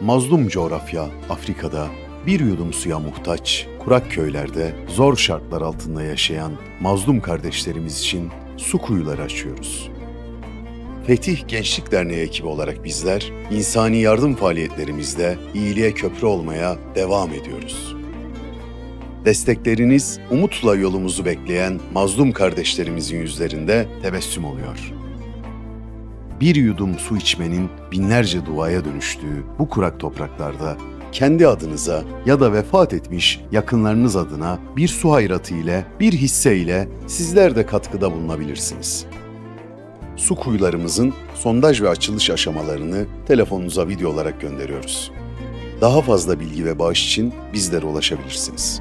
Mazlum coğrafya Afrika'da bir yudum suya muhtaç, kurak köylerde zor şartlar altında yaşayan mazlum kardeşlerimiz için su kuyuları açıyoruz. Fetih Gençlik Derneği ekibi olarak bizler insani yardım faaliyetlerimizde iyiliğe köprü olmaya devam ediyoruz. Destekleriniz umutla yolumuzu bekleyen mazlum kardeşlerimizin yüzlerinde tebessüm oluyor. Bir yudum su içmenin binlerce duaya dönüştüğü bu kurak topraklarda kendi adınıza ya da vefat etmiş yakınlarınız adına bir su hayratı ile, bir hisse ile sizler de katkıda bulunabilirsiniz. Su kuyularımızın sondaj ve açılış aşamalarını telefonunuza video olarak gönderiyoruz. Daha fazla bilgi ve bağış için bizlere ulaşabilirsiniz.